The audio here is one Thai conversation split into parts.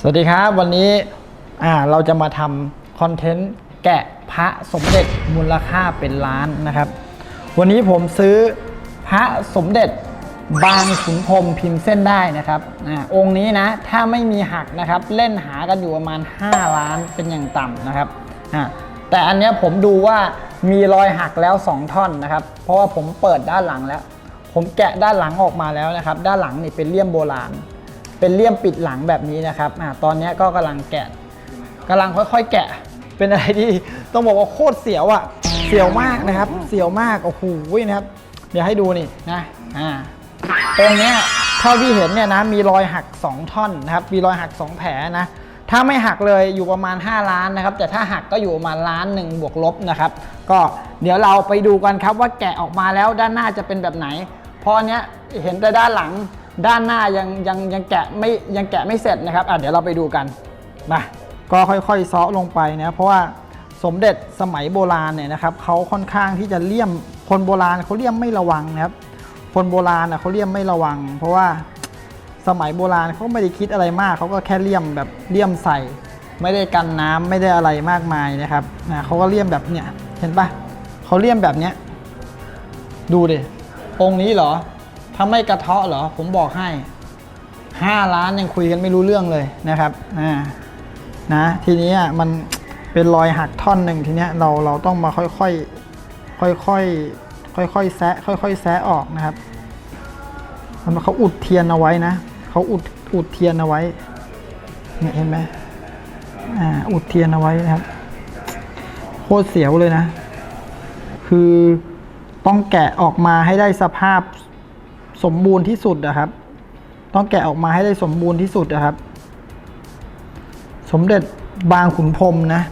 สวัสดีครับวันนี้เราจะมาทำคอนเทนต์แกะพระสมเด็จมูลค่าเป็นล้านนะครับ วันนี้ผมซื้อพระสมเด็จบางขุนพรมพิมพ์เส้นได้นะครับอองค์นี้นะถ้าไม่มีหักนะครับ เล่นหากันอยู่ประมาณ 5 ล้านเป็นอย่างต่ำนะครับแต่อันนี้ผมดูว่ามีรอยหักแล้ว 2 ท่อนนะครับ เพราะว่าผมเปิดด้านหลังแล้ว ผมแกะด้านหลังออกมาแล้วนะครับ ด้านหลังนี่เป็นเลี่ยมโบราณ เป็นเลี่ยมปิดหลังแบบนี้นะครับอ่าตอนนี้ก็กำลังแกะกำลังค่อยๆ แกะ เป็นอะไรที่ต้องบอกว่าโคตรเสียวอะ่ะเสียวมากนะครับ เสียวมากโอ้โหนะครับ เดี๋ยวให้ดูนี่นะอ่าตรงเนี้ยเท่าที่เห็นเนี่ยนะมีรอยหัก 2 ท่อนนะครับ มีรอยหัก 2 แผลนะ ถ้าไม่หักเลยอยู่ประมาณ 5 ล้านนะครับ แต่ถ้าหักก็อยู่ประมาณล้านหนึ่งบวกลบนะครับ ก็เดี๋ยวเราไปดูกันครับว่าแกะออกมาแล้วด้านหน้าจะเป็นแบบไหน เพราะอันเนี้ยเห็นแต่ด้านหลัง ด้านหน้ายังยังยังแกะไม่ยังแกะไม่เสร็จนะครับอะเดี๋ยวเราไปดูกันมาก็ค่อยๆซาะลงไปนะเพราะว่าสมเด็จสมัยโบราณเนี่ยนะครับเขาค่อนข้างที่จะเลี่ยมคนโบราณเขาเลี่ยมไม่ระวังนะครับ คนโบราณนะเขาเลี่ยมไม่ระวัง เพราะว่าสมัยโบราณเขาไม่ได้คิดอะไรมากเขาก็แค่เลี่ยมแบบเลี่ยมใส่ ไม่ได้กันน้ำไม่ได้อะไรมากมายนะครับนะเขาก็เลี่ยมแบบเนี้ยเห็นปะเขาเลี่ยมแบบเนี้ยดูดิองค์นี้เหรอ ถ้าไม่กระเทาะเหรอ ผมบอกให้ 5 ล้านยังคุยกันไม่รู้เรื่องเลยนะครับอ่านะทีนี้อะมันเป็นรอยหักท่อนหนึ่งทีเนี้ยเราเราต้องมาค่อยๆค่อยๆค่อยๆแซะค่อยๆแซะออกนะครับมันเขาอุดเทียนเอาไว้นะเขาอุดอุดเทียนเอาไว้เนี่ยเห็นไหมอ่าอุดเทียนเอาไว้นะครับโคตรเสียวเลยนะ คือต้องแกะออกมาให้ได้สภาพ สมบูรณ์ที่สุดนะครับ ต้องแกะออกมาให้ได้สมบูรณ์ที่สุดนะครับ สมเด็จบางขุนพรมนะ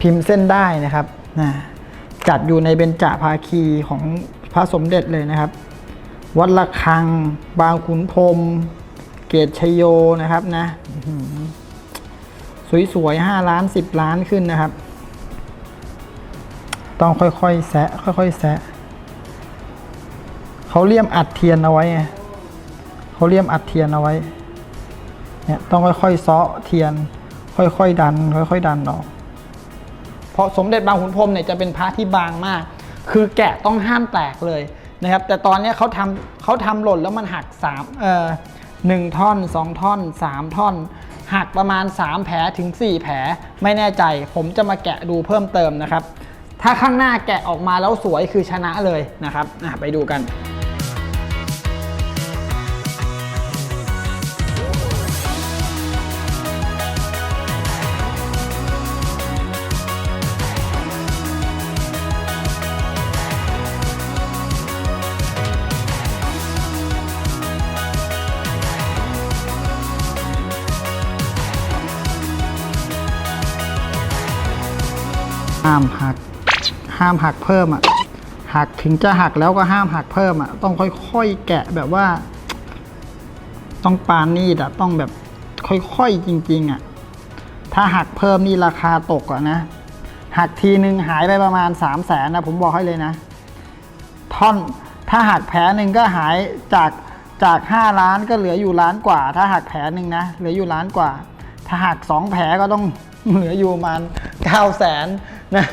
พิมพ์เส้นได้นะครับนะจัดอยู่ในเบญจภาคีของพระสมเด็จเลยนะครับ วัดระฆัง บางขุนพรมเกตชยโยนะครับนะสวยๆห้าล้านสิบล้านขึ้นนะครับ ต้องค่อยๆแซะค่อยๆแซะ เขาเลี่ยมอัดเทียนเอาไว้ไงเขาเลี่ยมอัดเทียนเอาไว้ เนี่ยต้องค่อยๆเซาะเทียน ค่อยๆดัน ค่อยๆดันออก เพราะสมเด็จบางขุนพรมเนี่ยจะเป็นพระที่บางมาก คือแกะต้องห้ามแตกเลยนะครับ แต่ตอนนี้เขาทำเขาทำหล่นแล้วมันหักสามเอ่อหนึ่งท่อนสองท่อนสามท่อน หักประมาณ 3 แผลถึง 4 แผลไม่แน่ใจ ผมจะมาแกะดูเพิ่มเติมนะครับ ถ้าข้างหน้าแกะออกมาแล้วสวยคือชนะเลยนะครับอะไปดูกันามหัก ห้ามหักเพิ่มอะหักถึงจะหักแล้วก็ห้ามหักเพิ่มอะต้องค่อยๆแกะแบบว่า ต้องปานนีดอะต้องแบบค่อยๆจริง ๆ อะ ถ้าหักเพิ่มนี่ราคาตกอะนะหักทีหนึ่งหายไปประมาณ3 0 0แสนนะผมบอกให้เลยนะ ท่อนถ้าหักแผลหนึ่งก็หายจากจาก5ล้านก็เหลืออยู่ล้านกว่า ถ้าหักแผลหนึ่งนะเหลืออยู่ล้านกว่า ถ้าหัก2แผลก็ต้องเหลืออยู่ประมาณ9แสน นะ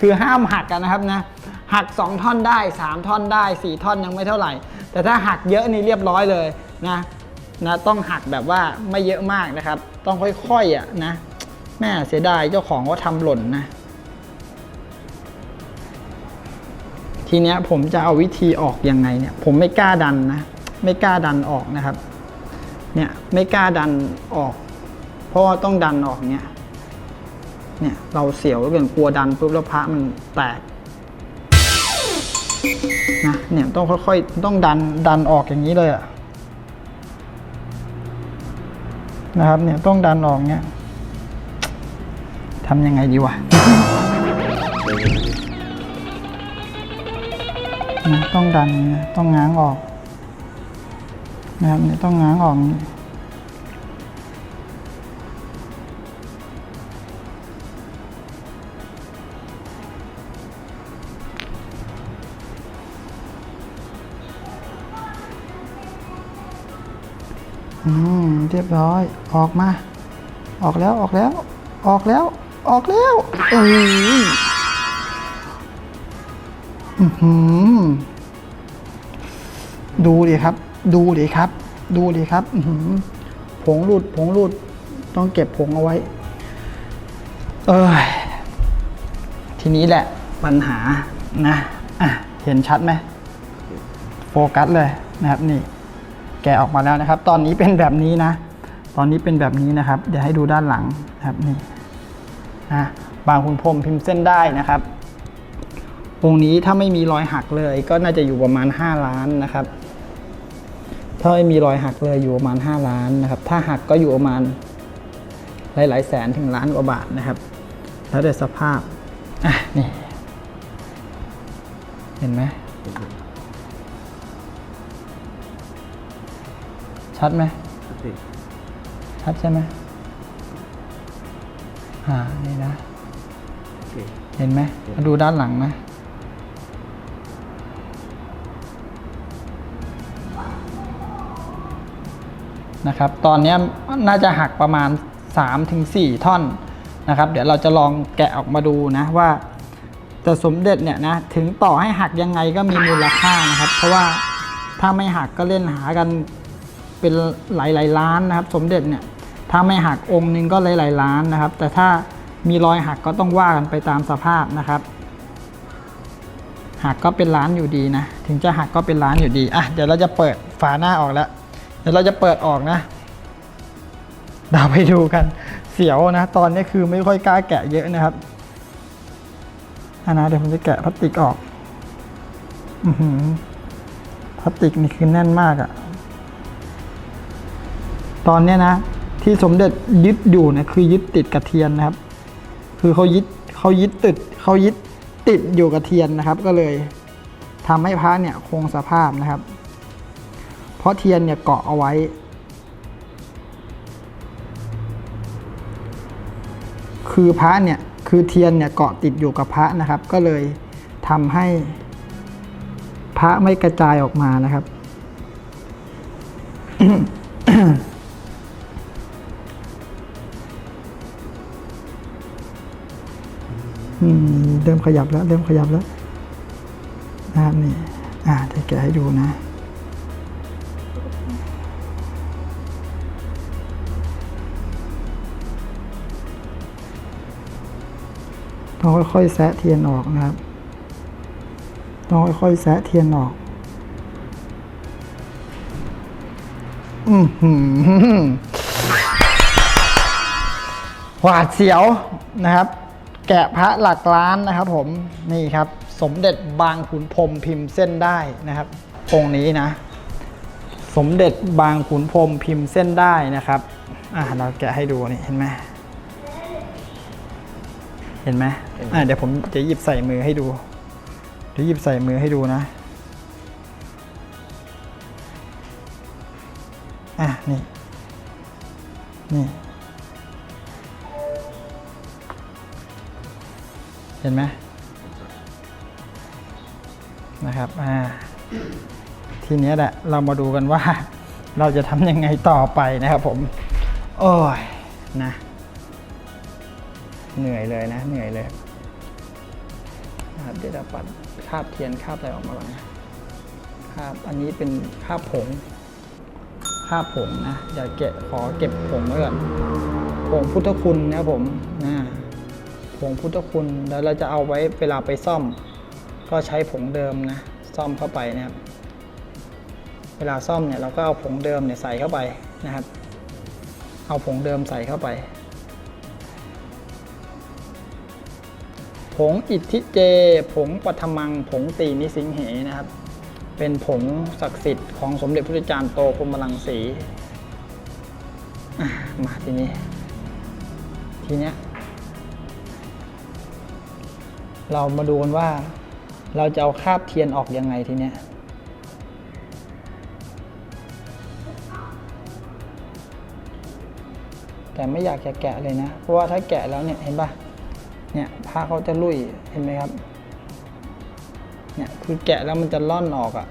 คือห้ามหักกันนะครับนะหัก 2 ท่อนได้ 3 ท่อนได้ 4 ท่อนยังไม่เท่าไหร่ แต่ถ้าหักเยอะนี่เรียบร้อยเลยนะนะต้องหักแบบว่าไม่เยอะมากนะครับ ต้องค่อยๆอะนะแม่เสียดายเจ้าของก็ทำหล่นนะ ทีเนี้ยผมจะเอาวิธีออกยังไงเนี่ย ผมไม่กล้าดันนะ ไม่กล้าดันออกนะครับ เนี่ยไม่กล้าดันออก เพราะว่าต้องดันออกเนี่ย เนี่ยเราเสียวแล้วเกินกลัวดันปุ๊บแล้วพระมันแตกนะเนี่ยต้องค่อยๆต้องดันดันออกอย่างนี้เลยอะนะครับเนี่ยต้องดันออกเนี่ยทำยังไงดีวะนะต้องดันนะต้องง้างออกนะครับเนี่ยต้องง้างออก อืมเรียบร้อย ออกมา ออกแล้วออกแล้ว ออกแล้ว ออกแล้วเอ้ยอื้อหือดูดิครับ ดูดิครับ ดูดิครับอื้อหือผงหลุดผงหลุดต้องเก็บผงเอาไว้ เอ้ยทีนี้แหละปัญหานะ อะ เห็นชัดไหม โฟกัสเลยนะครับนี่ กะออกมาแล้วนะครับ ตอนนี้เป็นแบบนี้นะ ตอนนี้เป็นแบบนี้นะครับ เดี๋ยวให้ดูด้านหลังนะครับนี่นะบางคุณพรมพิมพ์เส้นได้นะครับองนี้ถ้าไม่มีรอยหักเลยก็น่าจะอยู่ประมาณ 5 ล้านนะครับ ถ้าไม่มีรอยหักเลยอยู่ประมาณ 5 ล้านนะครับ ถ้าหักก็อยู่ประมาณหลายๆแสนถึงล้านกว่าบาทนะครับ แล้วแต่สภาพอะนี่เห็นไหม ชัดไหมชัดใช่ไหมอ่านี่นะ เห็นไหมมาดูด้านหลังไหมนะครับ ตอนเนี้ยน่าจะหักประมาณ 3-4 ท่อนนะครับ เดี๋ยวเราจะลองแกะออกมาดูนะว่าแต่สมเด็จเนี่ยนะถึงต่อให้หักยังไงก็มีมูลค่านะครับ เพราะว่าถ้าไม่หักก็เล่นหากัน เป็นหลายๆล้านนะครับ สมเด็จเนี่ยถ้าไม่หักองค์หนึงก็หลายๆล้านนะครับ แต่ถ้ามีรอยหักก็ต้องว่ากันไปตามสภาพนะครับ หักก็เป็นล้านอยู่ดีนะ ถึงจะหักก็เป็นล้านอยู่ดีอะเดี๋ยวเราจะเปิดฝาหน้าออกแล้ว เดี๋ยวเราจะเปิดออกนะเราไปดูกันเสียวนะ ตอนนี้คือไม่ค่อยกล้าแกะเยอะนะครับอันนะเดี๋ยวผมจะแกะพลาสติกออก อือหือพลาสติกนี่คือแน่นมากอะ ตอนนี้นะ ที่สมเด็จยึดอยู่เนี่ยคือยึดติดกับเทียนนะครับ คือเขายึดเขายึดติดเขายึดติดอยู่กับเทียนนะครับ ก็เลยทำให้พระเนี่ยคงสภาพนะครับ เพราะเทียนเนี่ยเกาะเอาไว้ คือพระเนี่ยคือเทียนเนี่ยเกาะติดอยู่กับพระนะครับ ก็เลยทำให้พระไม่กระจายออกมานะครับ เริ่มขยับแล้ว เริ่มขยับแล้วนะครับนี่ อ่าจะแกะให้ดูนะต้องค่อยๆแซะเทียนออกนะครับต้องค่อยๆแซะเทียนออกอือหือหวาดเสียวนะครับ แกะพระหลักล้านนะครับ ผมนี่ครับ สมเด็จบางขุนพรหมพิมพ์เส้นได้นะครับองค์นี้นะ สมเด็จบางขุนพรหมพิมพ์เส้นได้นะครับอ่าเราแกะให้ดูนี่เห็นไหมเห็นไหมอ่าเดี๋ยวผมจะหยิบใส่มือให้ดูเดี๋ยวหยิบใส่มือให้ดูนะอะนี่นี่ เห็นไหมนะครับอ่าทีเนี้ยแหละเรามาดูกันว่า เราจะทำยังไงต่อไปนะครับผม โอ้ยนะเหนื่อยเลยนะเหนื่อยเลยนะครับเดี๋ยวเราปัดคาบเทียนคาบอะไรออกมาก่อนนะคาบอันนี้เป็นคาบผงคาบผงนะเดี๋ยวเก็บขอเก็บผงไว้ก่อนผงพุทธคุณนะครับผมนะ ผงพุทธคุณแล้วเราจะเอาไว้เวลาไปซ่อม ก็ใช้ผงเดิมนะซ่อมเข้าไปนะครับ เวลาซ่อมเนี่ยเราก็เอาผงเดิมเนี่ยใส่เข้าไปนะครับ เอาผงเดิมใส่เข้าไป ผงอิทธิเจ ผงปัทมัง ผงตีนิสิงเหนะครับ เป็นผงศักดิ์สิทธิ์ของสมเด็จพระจารย์โตพรมลังสีมาทีนี้ ทีเนี้ย เรามาดูกันว่า เราจะเอาคาบเทียนออกยังไงทีเนี้ยแต่ไม่อยากจะแกะเลยนะ เพราะว่าถ้าแกะแล้วเนี่ยเห็นปะเนี่ยผ้าเขาจะลุยเห็นไหมครับ เนี่ยคือแกะแล้วมันจะล่อนออกอะ่ะ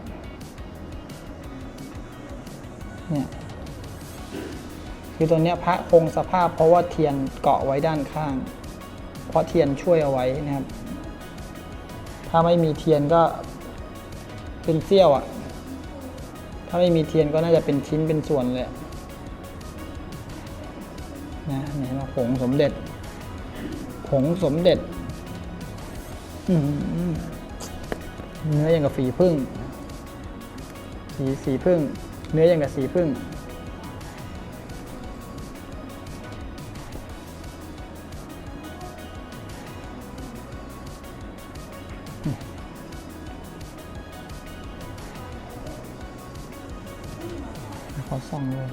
เนี่ยคือตัวเนี้ยพระคงสภาพเพราะว่าเทียนเกาะไว้ด้านข้าง เพราะเทียนช่วยเอาไว้นะครับ ถ้าไม่มีเทียนก็เป็นเสี้ยวอะ่ะ ถ้าไม่มีเทียนก็น่าจะเป็นชิ้นเป็นส่วนเลยนะเนี่ยมาผงสมเด็จ ผงสมเด็จเนื้ออย่างกับฝีพึ่ง สีสีพึ่ง เนื้ออย่างกับสีพึ่ง ส่องเลย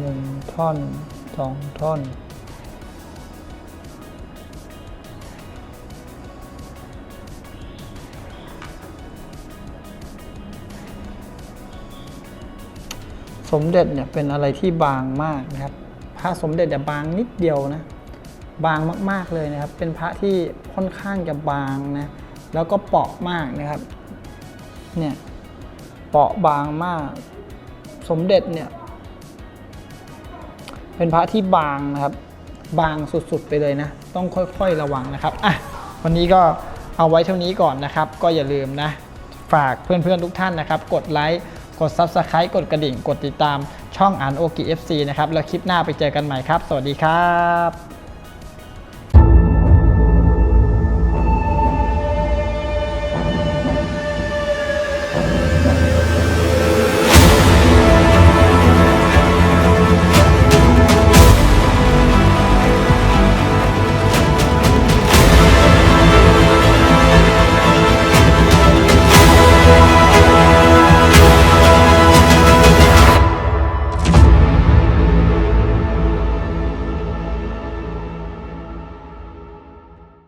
หนึ่งท่อนสองท่อน สมเด็จเนี่ยเป็นอะไรที่บางมากนะครับ พระสมเด็จจะบางนิดเดียวนะ บางมากๆเลยนะครับ เป็นพระที่ค่อนข้างจะบางนะ แล้วก็เปราะมากนะครับ เนี่ย เปราะบางมาก สมเด็จเนี่ย เป็นพระที่บางนะครับ บางสุดๆไปเลยนะ ต้องค่อยๆระวังนะครับ อะ วันนี้ก็เอาไว้เท่านี้ก่อนนะครับ ก็อย่าลืมนะ ฝากเพื่อนๆทุกท่านนะครับ กดไลค์ กด Subscribe กดกระดิ่ง กดติดตามช่องอ่านโอกิ FC นะครับ แล้วคลิปหน้าไปเจอกันใหม่ครับ สวัสดีครับ